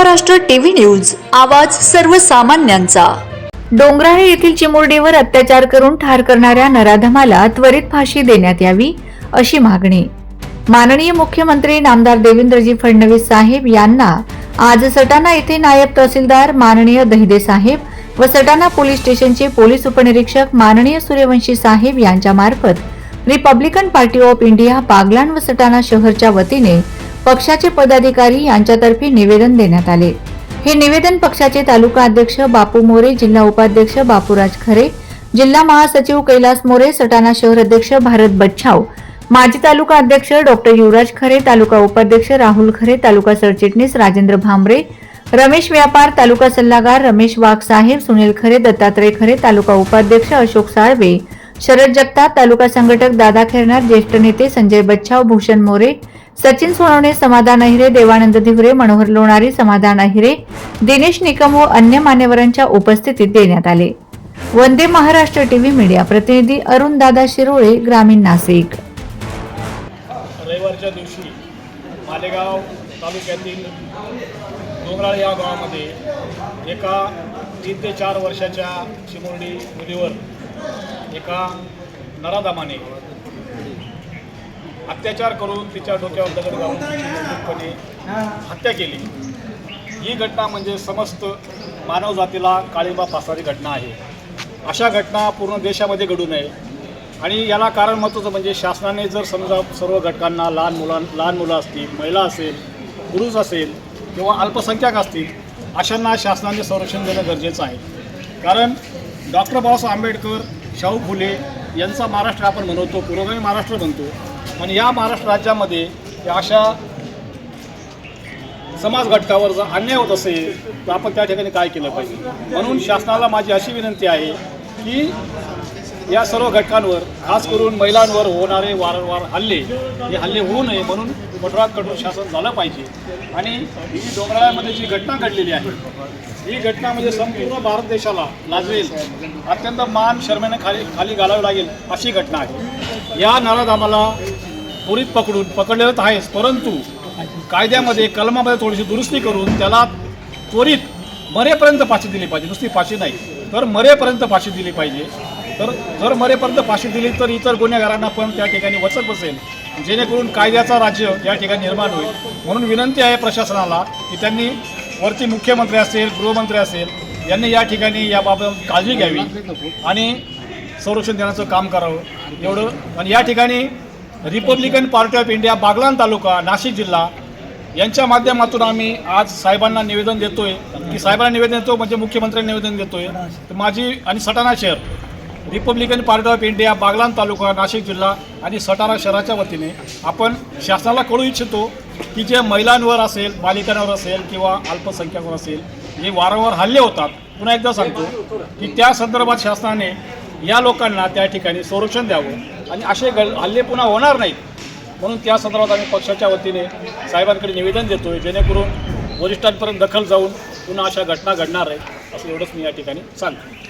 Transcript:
Maharashtra TV news आवाज सर्वसामान्यांचा. डोंगराळे येथील चिमुरडीवर अत्याचार करून ठार करणाऱ्या नराधमाला त्वरित फाशी देण्यात यावी अशी मागणी. माननीय मुख्यमंत्री नामदार देवेंद्रजी फडणवीस साहेब यांना आज सटाणा येथे नायब तहसीलदार माननीय दहिदे साहेब व सटाणा पोलीस स्टेशनचे पोलीस उपनिरीक्षक माननीय सूर्यवंशी साहेब यांच्या मार्फत Republican Party of India Baglan व सटाणा शहरच्या वतीने पक्षाचे पदाधिकारी यांच्यातर्फे निवेदन देण्यात आले. हे निवेदन पक्षाचे तालुका अध्यक्ष बापू मोरे जिल्हा उपाध्यक्ष बापूराज खरे जिल्हा महासचिव कैलास मोरे सटाणा शहर अध्यक्ष भारत बच्छाव माजी तालुका अध्यक्ष डॉक्टर युवराज खरे तालुका उपाध्यक्ष राहुल खरे तालुका सरचिटणीस राजेंद्र भांबरे रमेश व्यापार तालुका सल्लागार रमेश वाघ साहेब सुनील खरे दत्तात्रय खरे तालुका उपाध्यक्ष अशोक साळवे शरद जगताप तालुका संघटक दादा खेरणार ज्येष्ठ नेते संजय बच्छाव भूषण मोरे सचिन सोनवणे समाधान अहिरे देवानंद धिवरे मनोहर लोणारी समाधान अहिरे दिनेश निकम व अन्य मान्यवरांच्या उपस्थितीत देण्यात आले. वंदे महाराष्ट्र टीव्ही मीडिया प्रतिनिधी अरुण दादा शिरोळे ग्रामीण नाशिक. रविवारच्या दिवशी मालेगाव तालुक्यातील डोंगराळ या गावामध्ये एका तीन ते चार वर्षाच्या चिमुरडी मुलीवर एका नराधामाने अत्याचार करून तिच्या डोक्यावर दगड जाऊन हत्या केली. ही घटना म्हणजे समस्त मानवजातीला काळीबा फासणारी घटना आहे. अशा घटना पूर्ण देशामध्ये घडू नये. आणि याला कारण महत्त्वाचं म्हणजे शासनाने जर समजा सर्व घटकांना लहान मुलां लहान मुलं असतील महिला असेल पुरुष असेल किंवा अल्पसंख्याक असतील अशांना शासनाने संरक्षण देणं गरजेचं आहे. कारण डॉक्टर बाबासाहेब आंबेडकर शाहू फुले यांचा महाराष्ट्र आपण म्हणवतो पुरोगामी महाराष्ट्र म्हणतो आणि या महाराष्ट्र राज्यामध्ये अशा समाज घटकावर जर अन्याय होत असेल तर आपण त्या ठिकाणी काय केलं पाहिजे? म्हणून शासनाला माझी अशी विनंती आहे की या सर्व घटकांवर खास करून महिलांवर होणारे वारंवार हल्ले हे हल्ले होऊ नये म्हणून कठोरात कठोर शासन झालं पाहिजे. आणि ही डोंगराळ्यामध्ये जी घटना घडलेली आहे ही घटना म्हणजे संपूर्ण भारत देशाला लाजवेल अत्यंत मान शर्मेने खाली खाली घालावी लागेल अशी घटना आहे. या आम्हाला त्वरित पकडून पकडलेलंच आहेच परंतु कायद्यामध्ये कलमामध्ये थोडीशी दुरुस्ती करून त्याला त्वरित मरेपर्यंत फाशी दिली पाहिजे. नुसती फाशी नाही तर मरेपर्यंत फाशी दिली पाहिजे. तर जर मरेपर्यंत फाशी दिली तर इतर गुन्हेगारांना पण त्या ठिकाणी वचक बसेल. जेणेकरून कायद्याचा राज्य या ठिकाणी निर्माण होईल. म्हणून विनंती आहे प्रशासनाला की त्यांनी वरती मुख्यमंत्री असेल गृहमंत्री असेल यांनी या ठिकाणी याबाबत काळजी घ्यावी आणि संरक्षण देण्याचं काम करावं. एवढं. आणि या ठिकाणी Republican Party of India Baglan तालुका नाशिक जिल्हा यांच्या माध्यमातून आम्ही आज साहेबांना निवेदन देतोय. की साहेबांना निवेदन देतो म्हणजे मुख्यमंत्र्यांना निवेदन देतोय. तर माझी आणि सटाणा शहर Republican Party of India Baglan तालुका नाशिक जिल्हा आणि सटाणा शहराच्या वतीने आपण शासनाला कळू इच्छितो की जे महिलांवर असेल बालिकांवर असेल किंवा अल्पसंख्याकांवर असेल जे वारंवार हल्ले होतात पुन्हा एकदा सांगतो की त्या संदर्भात शासनाने या लोकांना त्या ठिकाणी संरक्षण द्यावं आणि असे गल हल्ले पुन्हा होणार नाहीत. म्हणून त्या संदर्भात आम्ही पक्षाच्या वतीने साहेबांकडे निवेदन देतोय जेणेकरून वरिष्ठांपर्यंत दखल जाऊन पुन्हा अशा घटना घडणार आहेत असं एवढंच मी या ठिकाणी सांगतो.